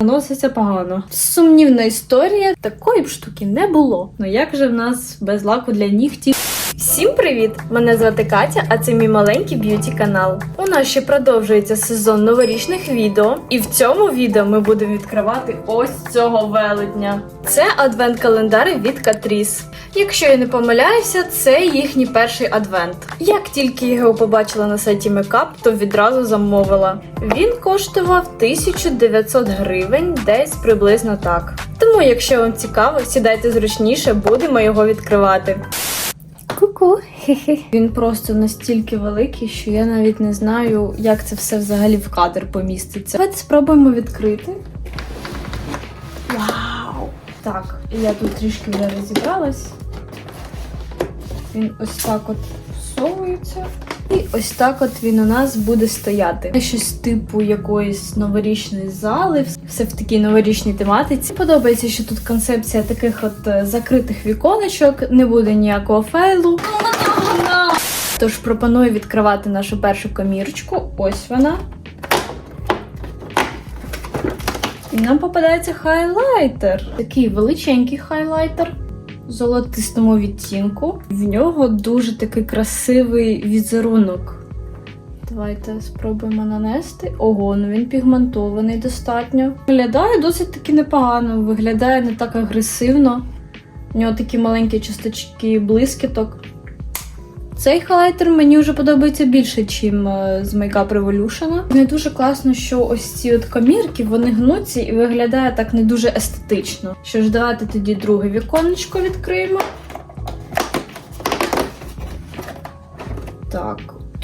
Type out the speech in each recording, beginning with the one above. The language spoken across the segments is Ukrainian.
Наноситься погано. Сумнівна історія, такої б штуки не було. Ну як же в нас без лаку для нігтів? Всім привіт! Мене звати Катя, а це мій маленький б'юті канал. У нас ще продовжується сезон новорічних відео, і в цьому відео ми будемо відкривати ось цього велетня. Це адвент-календар від Катріс. Якщо я не помиляюся, це їхній перший адвент. Як тільки його побачила на сайті Мекап, то відразу замовила. Він коштував 1900 гривень, десь приблизно так. Тому, якщо вам цікаво, сідайте зручніше, будемо його відкривати. Ку-ку. Він просто настільки великий, що я навіть не знаю, як це все взагалі в кадр поміститься. Давайте спробуємо відкрити. Вау! Так, я тут трішки вже розібралась. Він ось так от всовується. І ось так от він у нас буде стояти. Щось типу якоїсь новорічної зали, все в такій новорічній тематиці. Подобається, що тут концепція таких от е, закритих віконечок, не буде ніякого фейлу. Тож пропоную відкривати нашу першу комірочку. Ось вона. І нам попадається хайлайтер. Такий величенький хайлайтер в золотистому відтінку. В нього дуже такий красивий візерунок. Давайте спробуємо нанести. Ого, ну він пігментований достатньо. Виглядає досить таки непогано, виглядає не так агресивно. У нього такі маленькі часточки блискіток. Цей хайлайтер мені вже подобається більше, ніж з Makeup Revolution. Не дуже класно, що ось ці от комірки вони гнуться і виглядає так не дуже естетично. Що ж, давайте тоді друге віконечко відкриємо.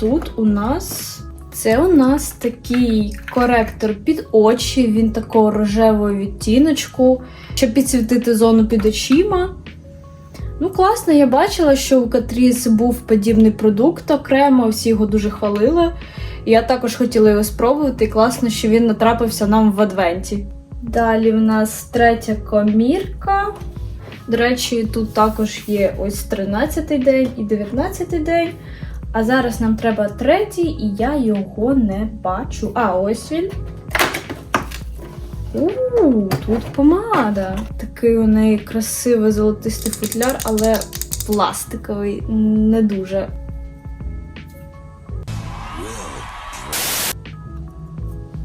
Тут у нас. Це у нас такий коректор під очі, він такого рожевого відтіночку, щоб підсвітити зону під очима. Ну, класно, я бачила, що у Катріс був подібний продукт окремо, всі його дуже хвалили. Я також хотіла його спробувати, і класно, що він натрапився нам в адвенті. Далі в нас третя комірка. До речі, тут також є ось 13-й день і 19-й день. А зараз нам треба третій, і я його не бачу. А, ось він. У, тут помада. Такий у неї красивий золотистий футляр, але пластиковий, не дуже.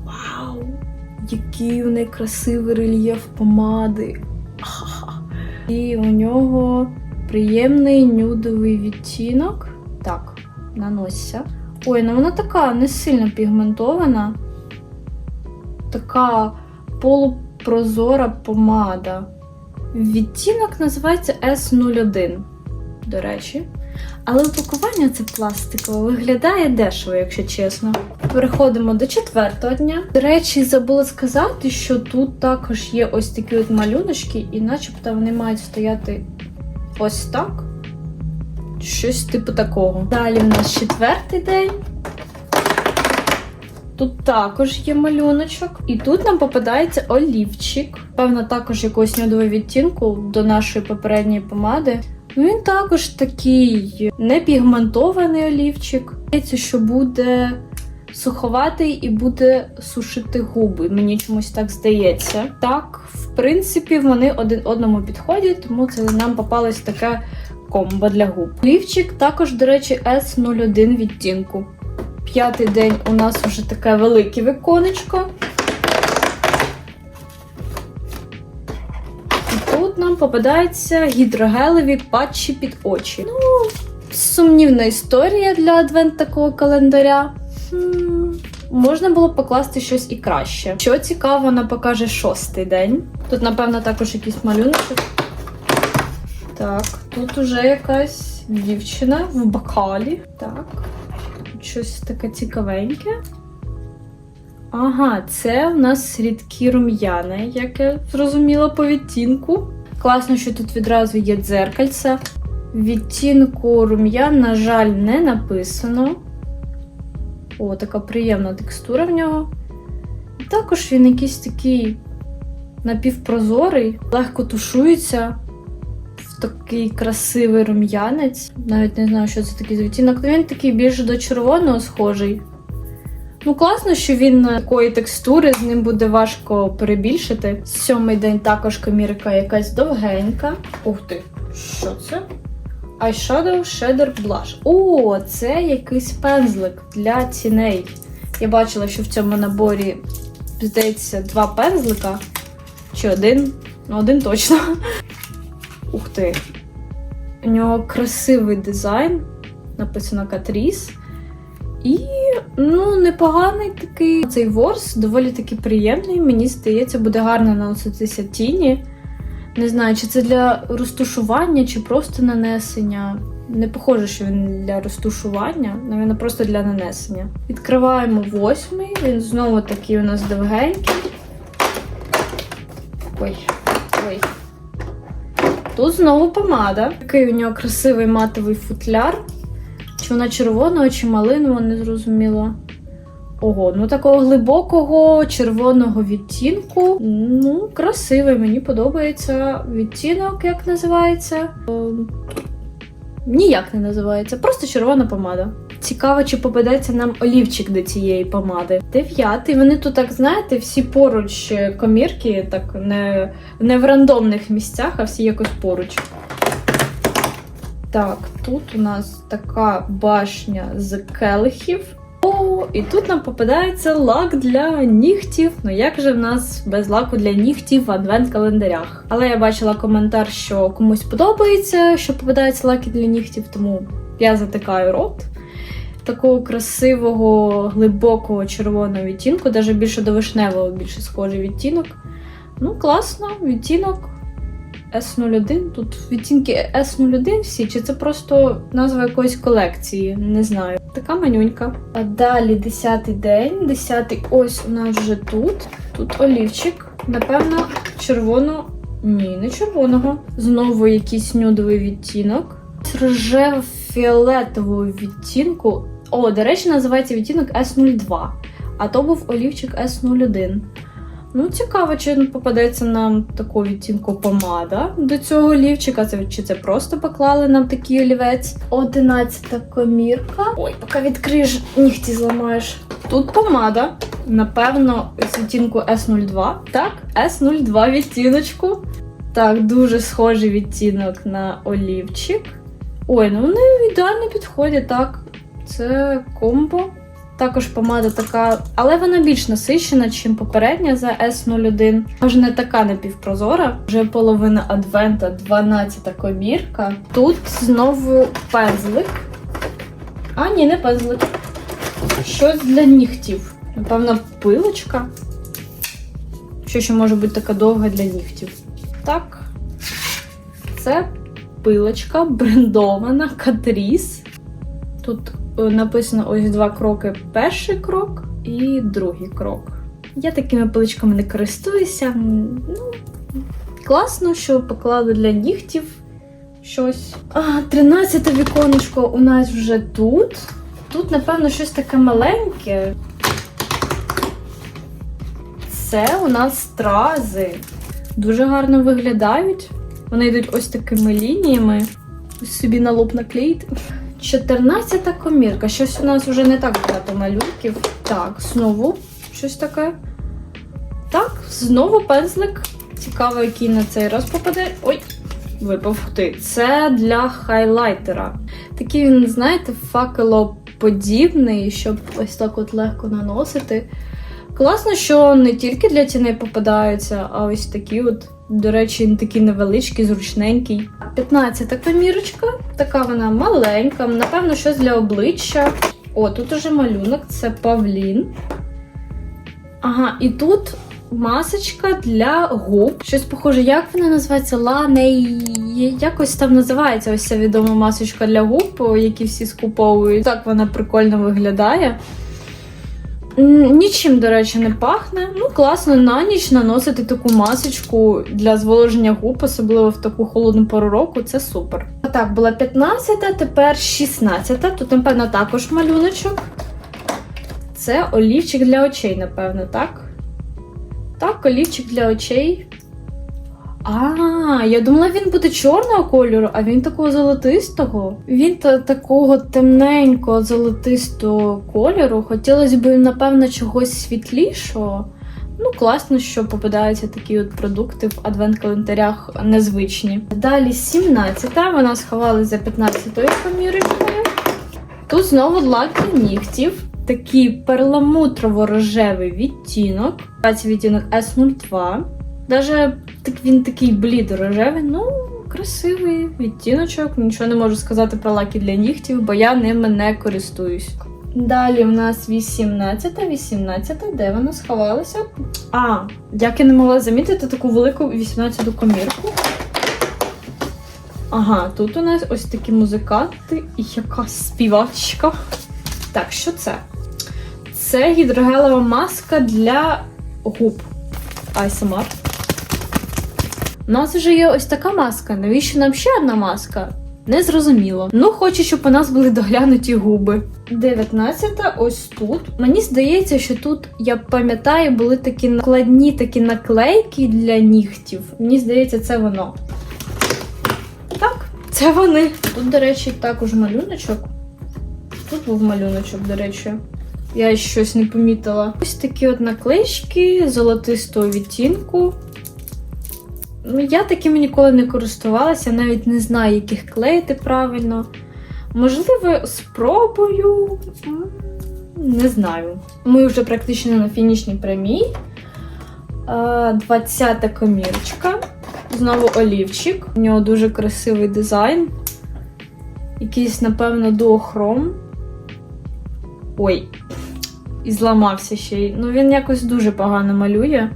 Вау! Який у неї красивий рельєф помади. І у нього приємний нюдовий відтінок. Так, наносься. Ой, ну вона така не сильно пігментована. Така полупрозора помада. Відтінок називається S01, до речі. Але упакування це пластикове, виглядає дешево, якщо чесно. Переходимо до четвертого дня. До речі, забула сказати, що тут також є ось такі от малюночки, і начебто вони мають стояти ось так. Щось типу такого. Далі в нас четвертий день. Тут також є малюночок, і тут нам попадається олівчик. Певно, також якогось нюдового відтінку до нашої попередньої помади. Ну, Він також такий непігментований олівчик. Здається, що буде суховатий і буде сушити губи. Мені чомусь так здається. Так, в принципі, вони один одному підходять, тому це нам попалось таке комбо для губ. Олівчик також, до речі, S01 відтінку. П'ятий день у нас вже таке велике віконечко. Тут нам попадаються гідрогелеві патчі під очі. Ну, сумнівна історія для адвент такого календаря. Можна було покласти щось і краще. Що цікаво, вона покаже шостий день. Тут, напевно, також якийсь малюночок. Так, тут уже якась дівчина в бокалі. Так щось таке цікавеньке. Ага, це у нас рідкі рум'яни, як я зрозуміла по відтінку. Класно, що тут відразу є дзеркальце. Відтінку рум'ян, на жаль, не написано. О, така приємна текстура в нього. І також він якийсь такий напівпрозорий, легко тушується такий красивий рум'янець. Навіть не знаю, що це такий за відтінок. Він такий більше до червоного схожий. Ну, класно, що він такої текстури, з ним буде важко перебільшити. Сьомий день також комірка якась довгенька. Ух ти, що це? Eyeshadow Shader Blush. О, це якийсь пензлик для тіней. Я бачила, що в цьому наборі, здається, два пензлика. Чи один? Ну, один точно. Ух ти. У нього красивий дизайн. Написано Catrice. І ну, непоганий такий цей ворс, доволі таки приємний. Мені здається, буде гарно наноситися тіні. Не знаю, чи це для розтушування, чи просто нанесення. Не похоже, що він для розтушування, навіть просто для нанесення. Відкриваємо восьмий, він знову такий у нас довгенький. Ой. Тут знову помада. Такий у нього красивий матовий футляр. Чи вона червоного, чи малинового, не зрозуміло. Ого, ну такого глибокого червоного відтінку. Ну, красивий, мені подобається відтінок, як називається. Ем, ніяк не називається, просто червона помада. Цікаво, чи попадеться нам олівчик до цієї помади. Дев'ятий. Вони тут, так знаєте, всі поруч комірки, так не, не в рандомних місцях, а всі якось поруч. Так, тут у нас така башня з келихів. О, і тут нам попадається лак для нігтів. Ну як же в нас без лаку для нігтів в адвент-календарях? Але я бачила коментар, що комусь подобається, що попадаються лаки для нігтів, тому я затикаю рот. Такого красивого, глибокого червоного відтінку, навіть більше до вишневого, більше схожий відтінок. Ну, класно, відтінок. S01. Тут відтінки S01 всі, чи це просто назва якоїсь колекції, не знаю. Така манюнька. А далі 10-й день. 10-й ось у нас вже тут. Тут олівчик. Напевно, червоно. Ні, не червоного. Знову якийсь нюдовий відтінок. Рожево-фіолетового відтінку. О, до речі, називається відтінок S02. А то був олівчик S01. Ну, цікаво, чи попадеться нам такого відтінку помада до цього олівчика. Чи це просто поклали нам такий олівець. Одинадцята комірка. Ой, поки відкриєш, нігті зламаєш. Тут помада. Напевно, з відтінку S02. Так, S02 відтіночку. Так, дуже схожий відтінок на олівчик. Ой, ну вони ідеально підходять, так. Це комбо. Також помада така, але вона більш насичена, ніж попередня за S01. Може не така напівпрозора. Вже половина адвента, 12 комірка. Тут знову пензлик. А, ні, не пензлик. Щось для нігтів. Напевно, пилочка. Що ще може бути така довга для нігтів? Так. Це пилочка брендована, катріс. Тут написано ось два кроки: перший крок і другий крок. Я такими пиличками не користуюся. Ну, класно, що поклали для нігтів щось. А, 13 віконечко у нас вже тут. Тут, напевно, щось таке маленьке. Це у нас стрази. Дуже гарно виглядають. Вони йдуть ось такими лініями. Ось собі на лоб наклеїти. 14 комірка. Щось у нас вже не так багато малюнків. Так, знову щось таке. Так, знову пензлик. Цікаво, який на цей раз попаде. Ой, випав ти. Це для хайлайтера. Такий він, знаєте, факелоподібний, щоб ось так от легко наносити. Класно, що не тільки для тіней попадаються, а ось такі от, до речі, такі невеличкі, зручненький. 15-та комірочка, така вона маленька, напевно, щось для обличчя. О, тут уже малюнок, це Павлін. Ага, і тут масочка для губ. Щось похоже, як вона називається? Ланей. Якось там називається ось ця відома масочка для губ, які всі скуповують. Так вона прикольно виглядає. Нічим, до речі, не пахне. Ну, класно на ніч наносити таку масочку для зволоження губ, особливо в таку холодну пору року, це супер. Так, була 15-та, тепер 16-та. Тут, напевно, також малюночок. Це олівчик для очей, напевно, так? Так, олівчик для очей. А, я думала, він буде чорного кольору, а він такого золотистого. Він та такого темненького золотистого кольору. Хотілося б, напевно, чогось світлішого. Ну, класно, що попадаються такі от продукти в адвент-календарях незвичні. Далі 17-та, вона сховалась за 15-ю помірочкою. Тут знову лак для нігтів. Такий перламутрово-рожевий відтінок. Це відтінок S02. Даже так він такий блідо-рожевий, ну, красивий відтіночок. Нічого не можу сказати про лаки для нігтів, бо я ними не користуюсь. Далі в нас 18, 18, де вона сховалася? А, як я не могла замітити таку велику 18-ту комірку. Ага, тут у нас ось такі музиканти і якась співачка. Так, що це? Це гідрогелева маска для губ. ASMR. У нас вже є ось така маска. Навіщо нам ще одна маска? Незрозуміло. Ну, хочу, щоб у нас були доглянуті губи. 19 ось тут. Мені здається, що тут, я пам'ятаю, були такі накладні такі наклейки для нігтів. Мені здається, це воно. Так, це вони. Тут, до речі, також малюночок. Тут був малюночок, до речі. Я щось не помітила. Ось такі от наклеїчки золотистого відтінку. Ну, я такими ніколи не користувалася, навіть не знаю, яких клеїти правильно. Можливо, спробую. Не знаю. Ми вже практично на фінішній прямій. 20-та комірочка. Знову олівчик. У нього дуже красивий дизайн. Якийсь, напевно, дуохром. Ой, і зламався ще й. Ну, він якось дуже погано малює.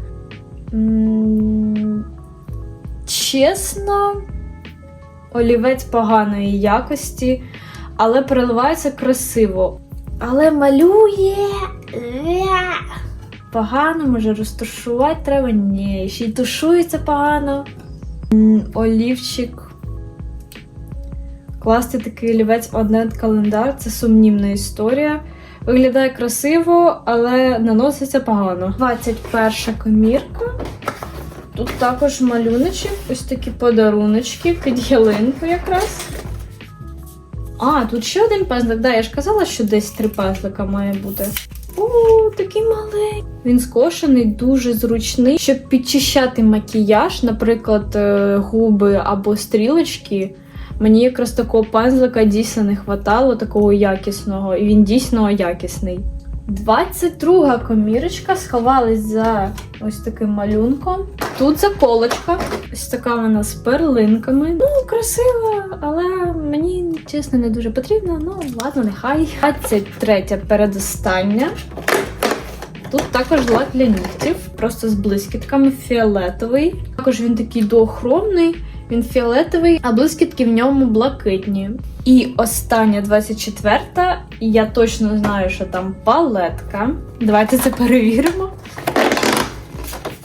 Чесно, олівець поганої якості, але переливається красиво. Але малює. е, Погано, може розтушувати треба. Ні, ще й тушується погано. Олівчик. Класти такий олівець адвент календар це сумнівна історія. Виглядає красиво, але наноситься погано. 21 комірка. Тут також малюночок, ось такі подаруночки під ялинку якраз. А, тут ще один пензлик. Да, я ж казала, що десь три пензлика має бути. О, такий маленький. Він скошений, дуже зручний. Щоб підчищати макіяж, наприклад, е, губи або стрілочки. Мені якраз такого пензлика дійсно не хватало, такого якісного, і він дійсно якісний. 22 комірочка сховалась за ось таким малюнком. Тут заколочка. Ось така вона з перлинками. Ну, красива, але мені чесно не дуже потрібна. Ну, ладно, нехай. 23 передостання. Тут також лак для нігтів, просто з блискітками фіолетовий. Також він такий доохромний, він фіолетовий, а блискітки в ньому блакитні. І остання 24-та, я точно знаю, що там палетка. Давайте це перевіримо.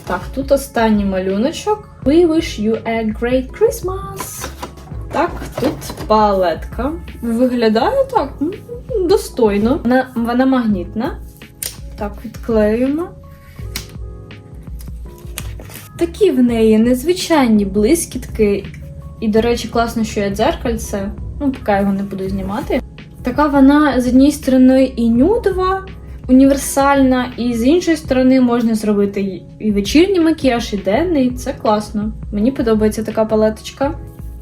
Так, тут останній малюночок. We wish you a great Christmas. Так, тут палетка. Виглядає так достойно. Вона, вона магнітна. Так, відклеюємо. Такі в неї незвичайні блискітки. І, до речі, класно, що є дзеркальце. Ну, поки я його не буду знімати. Така вона з однієї сторони і нюдова, універсальна, і з іншої сторони можна зробити і- вечірній макіяж, і денний. Це класно. Мені подобається така палеточка.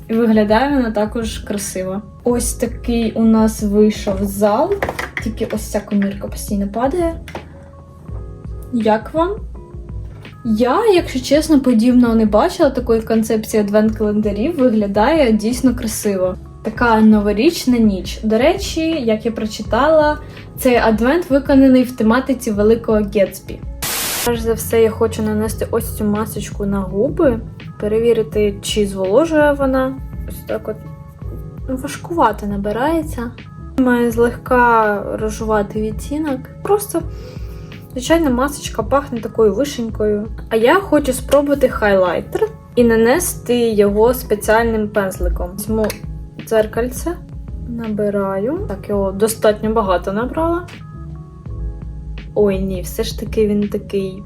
І виглядає вона також красиво. Ось такий у нас вийшов зал. Тільки ось ця комірка постійно падає. Як вам? Я, якщо чесно, подібного не бачила такої концепції адвент-календарів. Виглядає дійсно красиво. Така новорічна ніч. До речі, як я прочитала, цей адвент виконаний в тематиці Великого Гетсбі. Перш за все, я хочу нанести ось цю масочку на губи, перевірити, чи зволожує вона. Ось так от ну, важкувато набирається. Має злегка рожувати відтінок. Просто звичайна масочка пахне такою вишенькою. А я хочу спробувати хайлайтер і нанести його спеціальним пензликом. Візьму дзеркальце, набираю. Так, його достатньо багато набрала. Ой, ні, все ж таки він такий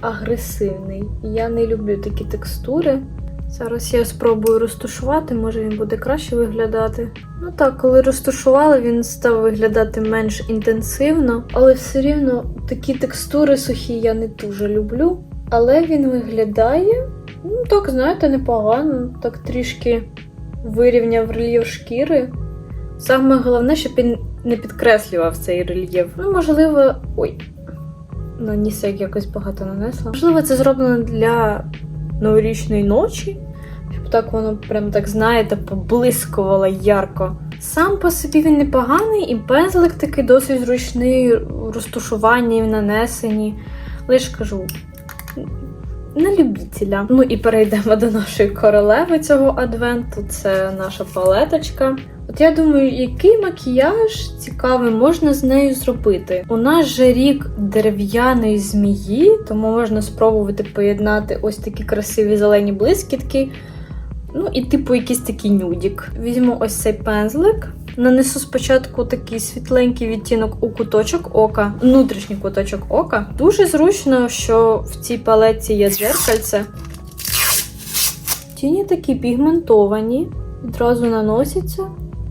агресивний. Я не люблю такі текстури. Зараз я спробую розтушувати, може він буде краще виглядати. Ну так, коли розтушувала, він став виглядати менш інтенсивно, але все рівно такі текстури сухі я не дуже люблю. Але він виглядає, ну так, знаєте, непогано, так трішки вирівняв рельєф шкіри. Саме головне, щоб він не підкреслював цей рельєф. Ну, можливо, ой, на нісек якось багато нанесла. Можливо, це зроблено для новорічної ночі, щоб так воно прям так, знаєте, поблискувало ярко. Сам по собі він непоганий, і пензлик такий досить зручний в розтушуванні, в нанесенні. Ж кажу, на любителя. Ну і перейдемо до нашої королеви цього адвенту. Це наша палеточка. От я думаю, який макіяж цікавий можна з нею зробити. У нас же рік дерев'яної змії, тому можна спробувати поєднати ось такі красиві зелені блискітки. Ну і типу якийсь такий нюдік. Візьму ось цей пензлик. Нанесу спочатку такий світленький відтінок у куточок ока, внутрішній куточок ока. Дуже зручно, що в цій палеті є дзеркальце. Тіні такі пігментовані, відразу наносяться.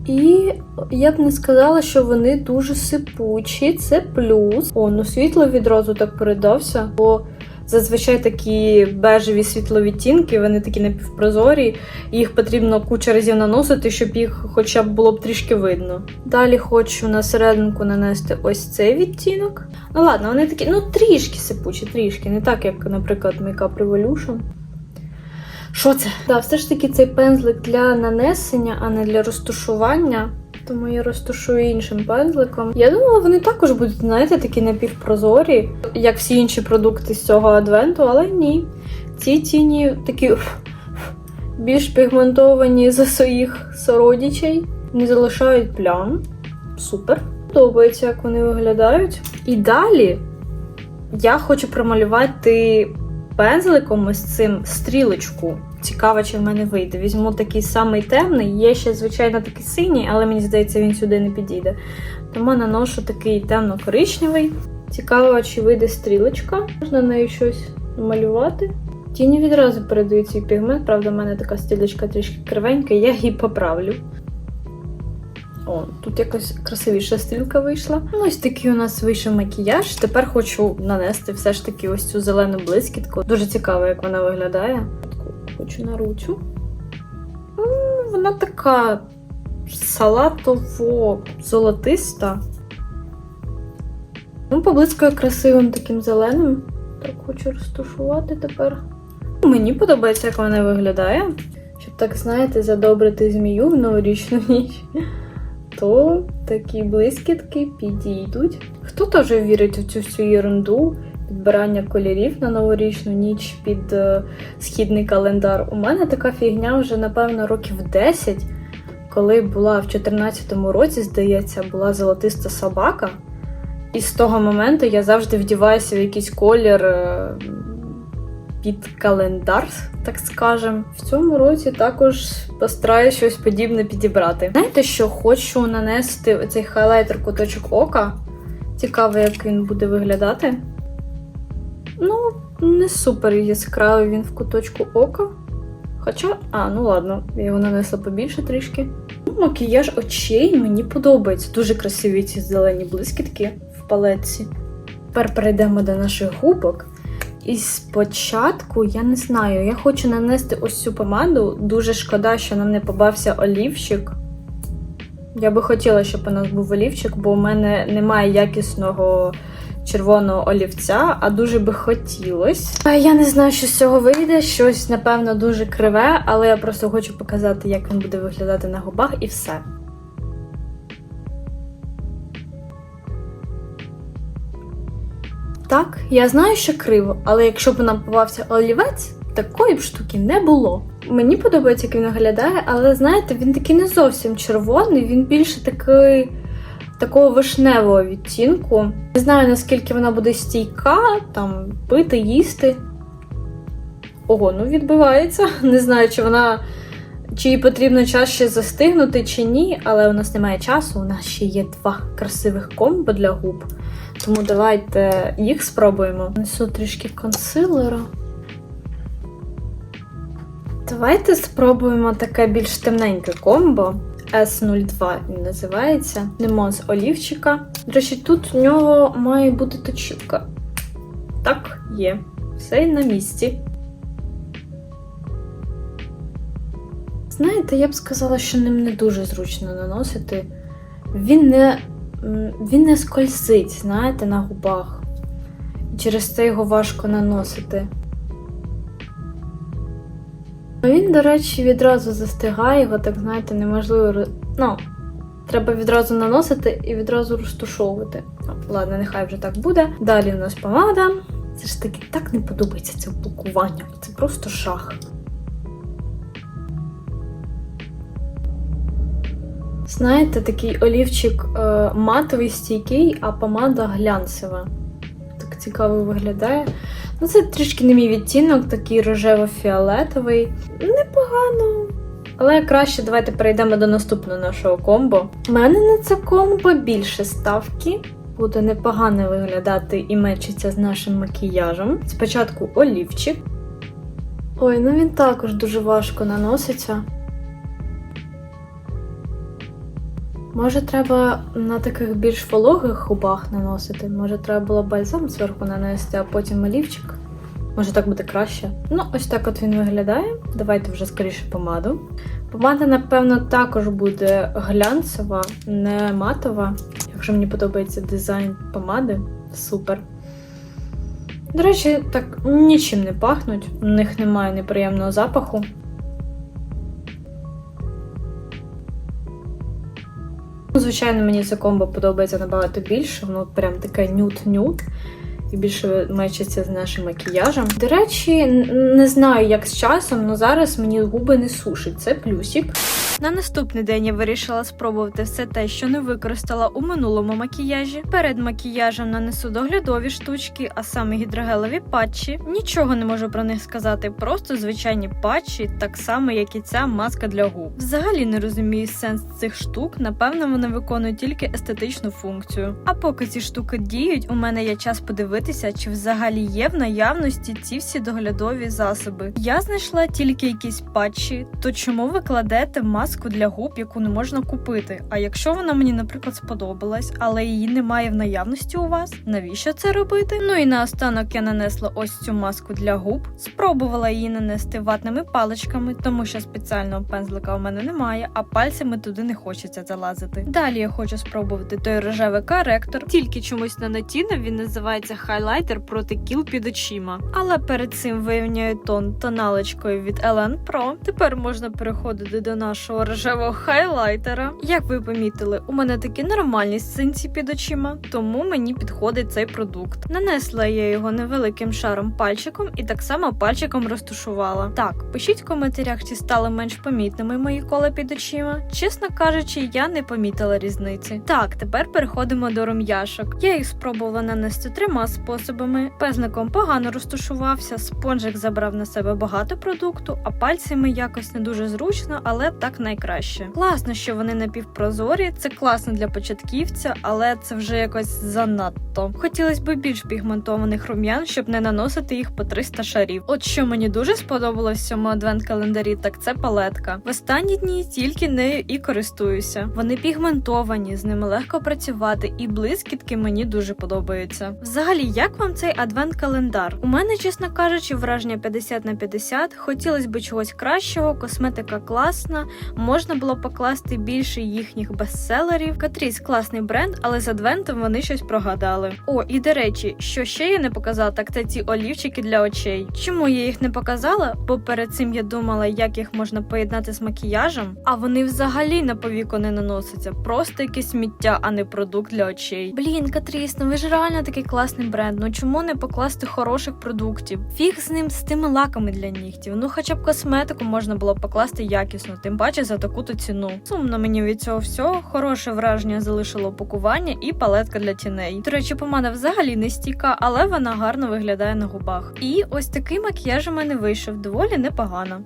І я б не сказала, що вони дуже сипучі, це плюс. О, ну світло відразу так передався. Бо зазвичай такі бежеві світловідтінки, вони такі напівпрозорі, їх потрібно куча разів наносити, щоб їх хоча б було б трішки видно. Далі хочу на серединку нанести ось цей відтінок. Ну ладно, вони такі, ну трішки сипучі, трішки, не так, як, наприклад, Makeup Revolution. Що це? Так, все ж таки цей пензлик для нанесення, а не для розтушування. Тому я розтушую іншим пензликом. Я думала, вони також будуть, знаєте, такі напівпрозорі, як всі інші продукти з цього адвенту, але ні. Ці тіні такі більш пігментовані за своїх сородічей, не залишають плям. Супер. Подобається, як вони виглядають. І далі я хочу промалювати пензликом ось цим стрілочку. Цікаво, чи в мене вийде. Візьму такий самий темний, є ще, звичайно, такий синій, але мені здається, він сюди не підійде. Тому наношу такий темно-коричневий. Цікаво, чи вийде стрілочка. Можна нею щось малювати. Тіні відразу передають свій пігмент, правда, в мене така стрілочка трішки кривенька, я її поправлю. О, тут якось красивіша стрілка вийшла. Ну, ось такий у нас вийшов макіяж. Тепер хочу нанести все ж таки ось цю зелену блискітку. Дуже цікаво, як вона виглядає. Хочу на руцю. Вона така салатово-золотиста. Ну, поблискує красивим таким зеленим. Так, хочу розташувати тепер. Мені подобається, як вона виглядає. Щоб так, знаєте, задобрити змію в новорічну ніч то такі блискітки підійдуть. Хто теж вірить у цю всю ерунду, підбирання кольорів на новорічну ніч під е, східний календар? У мене така фігня вже, напевно, років 10, коли була в 2014 році, здається, була золотиста собака. І з того моменту я завжди вдіваюся в якийсь колір. Під календар, так скажем. В цьому році також постараюсь щось подібне підібрати. Знаєте, що хочу нанести цей хайлайтер куточок ока. Цікаво, як він буде виглядати. Ну, не супер яскравий він в куточку ока. Хоча, а, ну ладно, я його нанесла побільше трішки. Макіяж очей мені подобається. Дуже красиві ці зелені блискітки в палетці. Тепер перейдемо до наших губок. І спочатку, я не знаю, я хочу нанести ось цю помаду. Дуже шкода, що нам не побався олівчик. Я би хотіла, щоб у нас був олівчик, бо у мене немає якісного червоного олівця, а дуже би хотілося. Я не знаю, що з цього вийде. Щось, напевно, дуже криве, але я просто хочу показати, як він буде виглядати на губах, і все. Так, я знаю, що криво, але якщо б нам попався олівець, такої б штуки не було. Мені подобається, як він виглядає, але знаєте, він такий не зовсім червоний, він більше такий такого вишневого відтінку. Не знаю, наскільки вона буде стійка, там пити, їсти. Ого, ну відбивається. Не знаю, чи вона. Чи їй потрібно час ще застигнути, чи ні, але у нас немає часу. У нас ще є два красивих комбо для губ. Тому давайте їх спробуємо. Несу трішки консилера. Давайте спробуємо таке більш темненьке комбо. S02 він називається. Немо з олівчика. До речі, тут у нього має бути точівка. Так, є. Все на місці. Знаєте, я б сказала, що ним не дуже зручно наносити. Він не, він не скользить, знаєте, на губах. І через це його важко наносити. Він, до речі, відразу застигає, його так, знаєте, неможливо. Ну, треба відразу наносити і відразу розтушовувати. Ладно, нехай вже так буде. Далі у нас помада. Це ж таки так не подобається це блокування. Це просто шах. Знаєте, такий олівчик е, матовий стійкий, а помада глянцева. Так цікаво виглядає. Ну, це трішки не мій відтінок, такий рожево-фіолетовий. Непогано. Але краще давайте перейдемо до наступного нашого комбо. У мене на це комбо більше ставки. Буде непогано виглядати і мечиться з нашим макіяжем. Спочатку олівчик. Ой, ну він також дуже важко наноситься. Може, треба на таких більш вологих губах наносити. Може, треба було бальзам зверху нанести, а потім олівчик. Може, так буде краще. Ну, ось так от він виглядає. Давайте вже скоріше помаду. Помада, напевно, також буде глянцева, не матова. Якщо мені подобається дизайн помади, супер. До речі, так нічим не пахнуть, у них немає неприємного запаху. Звичайно, мені це комбо подобається набагато більше, воно прям таке нюд-нюд. І більше мечиться з нашим макіяжем. До речі, не знаю, як з часом, але зараз мені губи не сушить. Це плюсик. На наступний день я вирішила спробувати все те, що не використала у минулому макіяжі. Перед макіяжем нанесу доглядові штучки, а саме гідрогелеві патчі. Нічого не можу про них сказати, просто звичайні патчі, так само, як і ця маска для губ. Взагалі не розумію сенс цих штук. Напевно, вони виконують тільки естетичну функцію. А поки ці штуки діють, у мене є час подивитися, чи взагалі є в наявності ці всі доглядові засоби. Я знайшла тільки якісь патчі, то чому ви кладете маску для губ, яку не можна купити? А якщо вона мені, наприклад, сподобалась, але її немає в наявності у вас, навіщо це робити? Ну і наостанок я нанесла ось цю маску для губ, спробувала її нанести ватними паличками, тому що спеціального пензлика у мене немає, а пальцями туди не хочеться залазити. Далі я хочу спробувати той рожевий коректор, тільки чомусь на натінах він називається хайлайтер проти кіл під очима. Але перед цим вирівняю тон тоналочкою від Ellen Pro. Тепер можна переходити до нашого рожевого хайлайтера. Як ви помітили, у мене такі нормальні синці під очима, тому мені підходить цей продукт. Нанесла я його невеликим шаром пальчиком і так само пальчиком розтушувала. Так, пишіть в коментарях, чи стали менш помітними мої кола під очима. Чесно кажучи, я не помітила різниці. Так, тепер переходимо до рум'яшок. Я їх спробувала нанести трьома способами. Пезником погано розтушувався, спонжик забрав на себе багато продукту, а пальцями якось не дуже зручно, але так найкраще. Класно, що вони напівпрозорі, це класно для початківця, але це вже якось занадто. Хотілося б більш пігментованих рум'ян, щоб не наносити їх по 300 шарів. От що мені дуже сподобалось в цьому адвент-календарі, так це палетка. В останні дні тільки нею і користуюся. Вони пігментовані, з ними легко працювати, і блискітки мені дуже подобаються. Взагалі, як вам цей адвент-календар? У мене, чесно кажучи, враження 50 на 50. Хотілося б чогось кращого, косметика класна, можна було покласти більше їхніх бестселерів. Катріс класний бренд, але з адвентом вони щось прогадали. О, і до речі, що ще я не показала, так це ці олівчики для очей. Чому я їх не показала? Бо перед цим я думала, як їх можна поєднати з макіяжем, а вони взагалі на повіку не наносяться. Просто якесь сміття, а не продукт для очей. Блін, Катріс, ну ви ж реально такий класний бренд. Ну чому не покласти хороших продуктів? Фіг з ним з тими лаками для нігтів. Ну хоча б косметику можна було покласти якісно, тим паче за таку-то ціну. Сумно мені від цього всього. Хороше враження залишило пакування і палетка для тіней. До речі, помада взагалі не стійка, але вона гарно виглядає на губах. І ось такий макіяж у мене вийшов доволі непогано.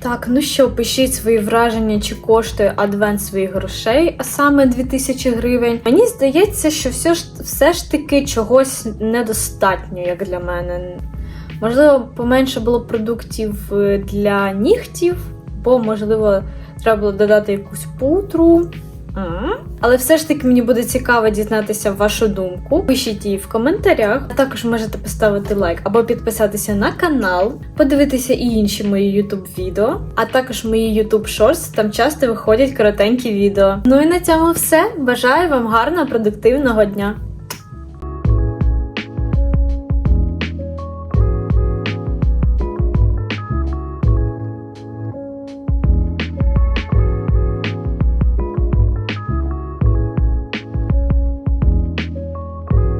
Так, ну що, пишіть свої враження, чи коштує адвент своїх грошей, а саме 2000 гривень. Мені здається, що все ж все ж таки чогось недостатньо, як для мене. Можливо, поменше було продуктів е, для нігтів, бо, можливо, треба було додати якусь пудру. М. Але все ж таки мені буде цікаво дізнатися вашу думку. Пишіть її в коментарях. А також можете поставити лайк або підписатися на канал, подивитися і інші мої YouTube відео, а також мої YouTube Shorts, там часто виходять коротенькі відео. Ну і на цьому все. Бажаю вам гарного продуктивного дня!